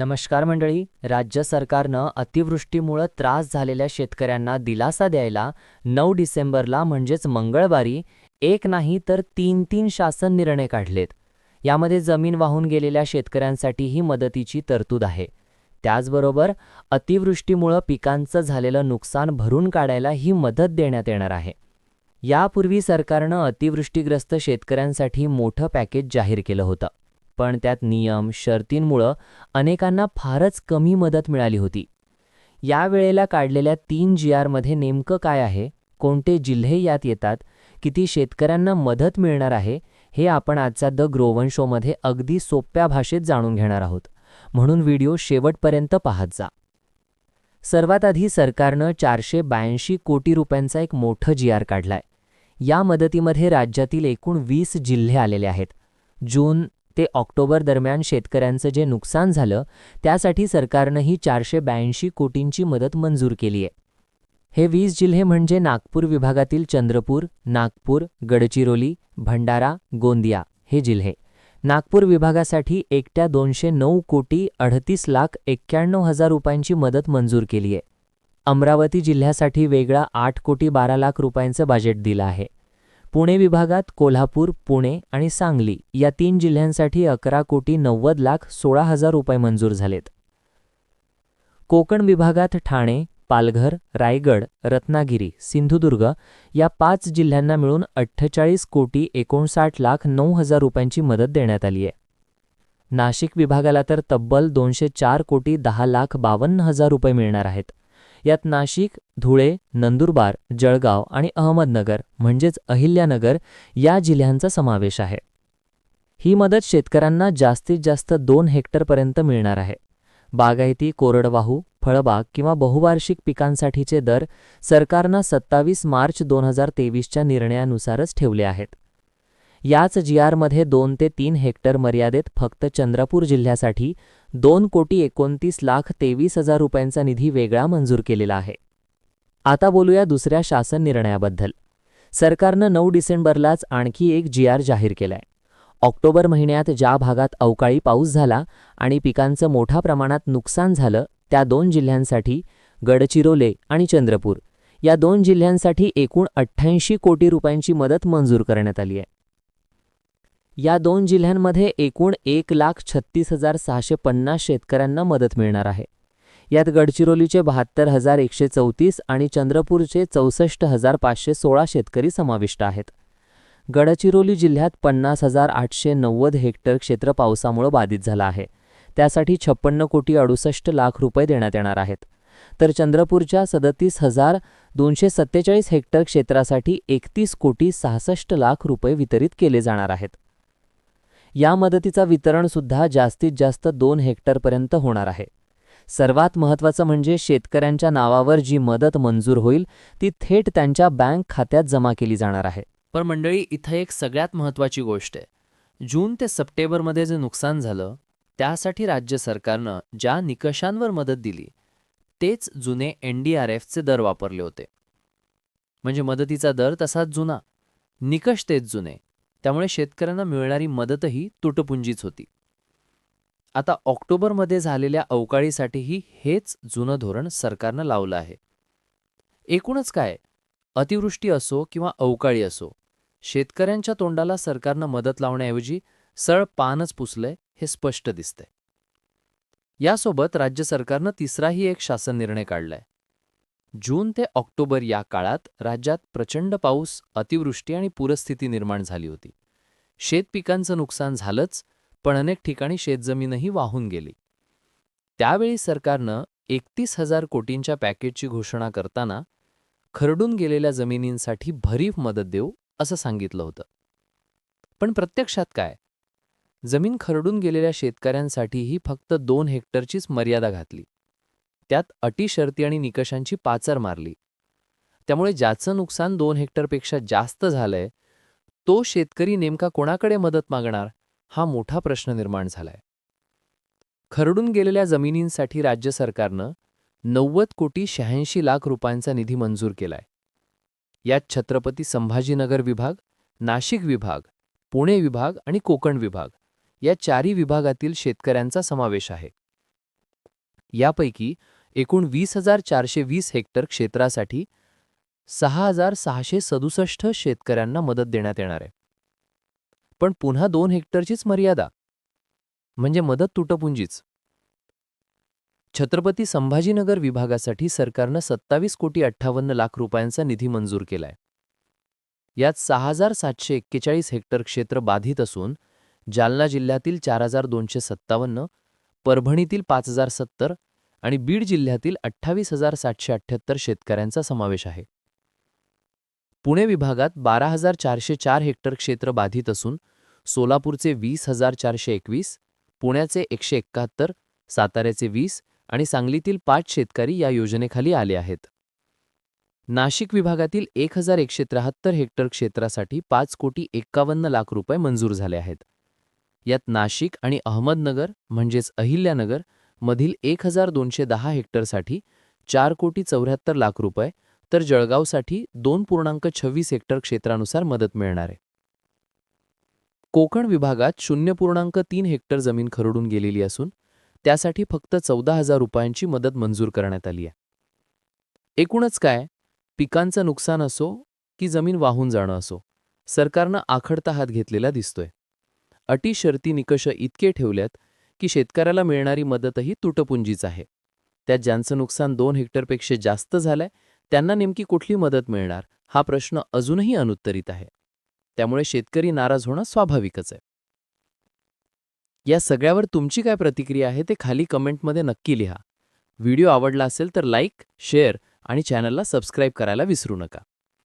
नमस्कार मंडळी राज्य सरकारनं अतिवृष्टीमुळं त्रास झालेल्या शेतकऱ्यांना दिलासा द्यायला नऊ डिसेंबरला म्हणजेच मंगळवारी एक नाही तर तीन तीन शासन निर्णय काढलेत. यामध्ये जमीन वाहून गेलेल्या शेतकऱ्यांसाठीही मदतीची तरतूद आहे. त्याचबरोबर अतिवृष्टीमुळं पिकांचं झालेलं नुकसान भरून काढायला ही मदत देण्यात येणार आहे. यापूर्वी सरकारनं अतिवृष्टीग्रस्त शेतकऱ्यांसाठी मोठं पॅकेज जाहीर केलं होतं. पण त्यात नियम शर्तींमुळं अनेकांना फारच कमी मदत मिळाली होती. यावेळेला काढलेल्या तीन जी आरमध्ये नेमकं काय आहे कोणते जिल्हे यात येतात किती शेतकऱ्यांना मदत मिळणार आहे हे आपण आजचा द ग्रोवन शोमध्ये अगदी सोप्या भाषेत जाणून घेणार आहोत. म्हणून व्हिडिओ शेवटपर्यंत पाहत जा. सर्वात आधी सरकारनं चारशे ब्याऐंशी कोटी रुपयांचा एक मोठं जी आर काढलाय. या मदतीमध्ये राज्यातील एकूण वीस जिल्हे आलेले आहेत. जून ते ऑक्टोबर दरम्यान शेतकऱ्यांचं जे नुकसान झालं त्यासाठी सरकारनंही चारशे ब्याऐंशी कोटींची मदत मंजूर केली आहे. हे वीस जिल्हे म्हणजे नागपूर विभागातील चंद्रपूर नागपूर गडचिरोली भंडारा गोंदिया हे जिल्हे. नागपूर विभागासाठी एकट्या दोनशे नऊ कोटी अडतीस लाख एक्क्याण्णव हजार रुपयांची मदत मंजूर केली आहे. अमरावती जिल्ह्यासाठी वेगळा आठ कोटी बारा लाख रुपयांचं बजेट दिलं आहे. पुणे विभागात कोल्हापूर पुणे आणि सांगली या तीन जिल्ह्यांसाठी अकरा कोटी नव्वद लाख सोळा हजार रुपये मंजूर झालेत. कोकण विभागात ठाणे पालघर रायगड रत्नागिरी सिंधुदुर्ग या पाच जिल्ह्यांना मिळून अठ्ठेचाळीस कोटी एकोणसाठ लाख नऊ हजार रुपयांची मदत देण्यात आली आहे. नाशिक विभागाला तर तब्बल दोनशे चार कोटी दहा लाख बावन्न हजार रुपये मिळणार आहेत. यात नाशिक धुळे नंदुरबार जळगाव आणि अहमदनगर म्हणजेच अहिल्यानगर या जिल्ह्यांचा समावेश आहे. ही मदत शेतकऱ्यांना जास्तीत जास्त दोन हेक्टरपर्यंत मिळणार आहे. बागायती कोरडवाहू फळबाग किंवा बहुवार्षिक पिकांसाठीचे दर सरकारनं सत्तावीस मार्च दोन हजार तेवीसच्या निर्णयानुसारच ठेवले आहेत. याच जी आरमध्ये दोन ते तीन हेक्टर मर्यादेत फक्त चंद्रपूर जिल्ह्यासाठी दोन कोटी एकोणतीस लाख तेवीस हजार रुपयांचा निधी वेगळा मंजूर केलेला आहे. आता बोलूया दुसऱ्या शासन निर्णयाबद्दल. सरकारनं नऊ डिसेंबरलाच आणखी एक जी आर जाहीर केलाय. ऑक्टोबर महिन्यात ज्या भागात अवकाळी पाऊस झाला आणि पिकांचं मोठ्या प्रमाणात नुकसान झालं त्या दोन जिल्ह्यांसाठी गडचिरोले आणि चंद्रपूर. या दोन जिल्ह्यांसाठी एकूण अठ्ठ्याऐंशी कोटी रुपयांची मदत मंजूर करण्यात आली आहे. या दोन जिल्ह्यांमध्ये एकूण एक लाख छत्तीस हजार सहाशे पन्नास शेतकऱ्यांना मदत मिळणार आहे. यात गडचिरोलीचे बहात्तर हजार एकशे चौतीस आणि चंद्रपूरचे चौसष्ट हजार पाचशे सोळा शेतकरी समाविष्ट आहेत. गडचिरोली जिल्ह्यात पन्नास हजार आठशे नव्वद हेक्टर क्षेत्र पावसामुळं बाधित झालं आहे. त्यासाठी छप्पन्न कोटी अडुसष्ट लाख रुपये देण्यात येणार आहेत. तर चंद्रपूरच्या सदतीस हजार दोनशे सत्तेचाळीस हेक्टर क्षेत्रासाठी एकतीस कोटी सहासष्ट लाख रुपये वितरित केले जाणार आहेत. या मदतीचा वितरणसुद्धा जास्तीत जास्त दोन हेक्टरपर्यंत होणार आहे. सर्वात महत्त्वाचं म्हणजे शेतकऱ्यांच्या नावावर जी मदत मंजूर होईल ती थेट त्यांच्या बँक खात्यात जमा केली जाणार आहे. पण मंडळी इथं एक सगळ्यात महत्त्वाची गोष्ट आहे. जून ते सप्टेंबरमध्ये जे नुकसान झालं त्यासाठी राज्य सरकारनं ज्या निकषांवर मदत दिली तेच जुने एन डी आर एफचे दर वापरले होते. म्हणजे मदतीचा दर तसाच जुना. निकष तेच जुने. त्यामुळे शेतकऱ्यांना मिळणारी मदतही तुटपुंजीच होती. आता ऑक्टोबरमध्ये झालेल्या अवकाळीसाठीही हेच जुनं धोरण सरकारनं लावलं आहे. एकूणच काय? अतिवृष्टी असो किंवा अवकाळी असो शेतकऱ्यांच्या तोंडाला सरकारनं मदत लावण्याऐवजी सळ पानच पुसलंय हे स्पष्ट दिसतंय. यासोबत राज्य सरकारनं तिसराही एक शासन निर्णय काढलाय. जून ते ऑक्टोबर या काळात राज्यात प्रचंड पाऊस अतिवृष्टी आणि पूरस्थिती निर्माण झाली होती. शेतपिकांचं नुकसान झालंच पण अनेक ठिकाणी शेतजमीनही वाहून गेली. त्यावेळी सरकारनं एकतीस हजार कोटींच्या पॅकेजची घोषणा करताना खरडून गेलेल्या जमिनींसाठी भरीव मदत देऊ असं सांगितलं होतं. पण प्रत्यक्षात काय? जमीन खरडून गेलेल्या शेतकऱ्यांसाठीही फक्त दोन हेक्टरचीच मर्यादा घातली. त्यात अटी शर्ती आणि निकषांची पाचर मारली. त्यामुळे ज्याचं नुकसान दोन हेक्टरपेक्षा जास्त झालंय तो शेतकरी नेमका कोणाकडे मदत मागणार हा मोठा प्रश्न निर्माण झालाय. खरडून गेलेल्या जमिनींसाठी राज्य सरकारनं नव्वद कोटी शहाऐंशी लाख रुपयांचा निधी मंजूर केलाय. यात छत्रपती संभाजीनगर विभाग नाशिक विभाग पुणे विभाग आणि कोकण विभाग या चारी विभागातील शेतकऱ्यांचा समावेश आहे. यापैकी एकूण वीस हजार चारशे वीस हेक्टर क्षेत्रासाठी सहा हजार सहाशे सदुसष्ट शेतकऱ्यांना मदत देण्यात येणार आहे. पण पुन्हा दोन हेक्टरचीच मर्यादा म्हणजे मदत तुटपुंजीच. छत्रपती संभाजीनगर विभागासाठी सरकारनं सत्तावीस कोटी अठ्ठावन्न लाख रुपयांचा निधी मंजूर केलाय. यात सहा हजार सातशे एक्केचाळीस हेक्टर क्षेत्र बाधित असून जालना जिल्ह्यातील चार हजार दोनशे सत्तावन्न परभणीतील पाच हजार सत्तर आणि बीड जिल्ह्यातील अठ्ठावीस हजार सातशे अठ्ठ्याहत्तर शेतकऱ्यांचा समावेश आहे. पुणे विभागात बारा हजार चारशे चार हेक्टर क्षेत्र बाधित असून सोलापूरचे वीस हजार चारशे एकवीस पुण्याचे एकशे एक्काहत्तर साताऱ्याचे वीस आणि सांगलीतील पाच शेतकरी या योजनेखाली आले आहेत. नाशिक विभागातील एक हजार एकशे त्र्याहत्तर हेक्टर क्षेत्रासाठी पाच कोटी एक्कावन्न लाख रुपये मंजूर झाले आहेत. यात नाशिक आणि अहमदनगर म्हणजेच अहिल्यानगर मधील एक हजार दोनशे दहा हेक्टरसाठी चार कोटी चौऱ्याहत्तर लाख रुपये तर जळगावसाठी दोन पूर्णांक छव्वीस हेक्टर क्षेत्रानुसार मदत मिळणार आहे. कोकण विभागात शून्य पूर्णांक तीन हेक्टर जमीन खरडून गेलेली असून त्यासाठी फक्त चौदा हजार रुपयांची मदत मंजूर करण्यात आली आहे. एकूणच काय? पिकांचं नुकसान असो की जमीन वाहून जाणं असो सरकारनं आखडता हात घेतलेला दिसतोय. अटी शर्ती निकष इतके ठेवल्यात की शेतकऱ्याला मिळणारी मदतही तुटपुंजीच आहे. त्यात ज्यांचं नुकसान दोन हेक्टरपेक्षा जास्त झालंय त्यांना नेमकी कुठली मदत मिळणार हा प्रश्न अजूनही अनुत्तरित आहे. त्यामुळे शेतकरी नाराज होणं स्वाभाविकच आहे. या सगळ्यावर तुमची काय प्रतिक्रिया आहे ते खाली कमेंटमध्ये नक्की लिहा. व्हिडिओ आवडला असेल तर लाईक शेअर आणि चॅनलला सबस्क्राईब करायला विसरू नका.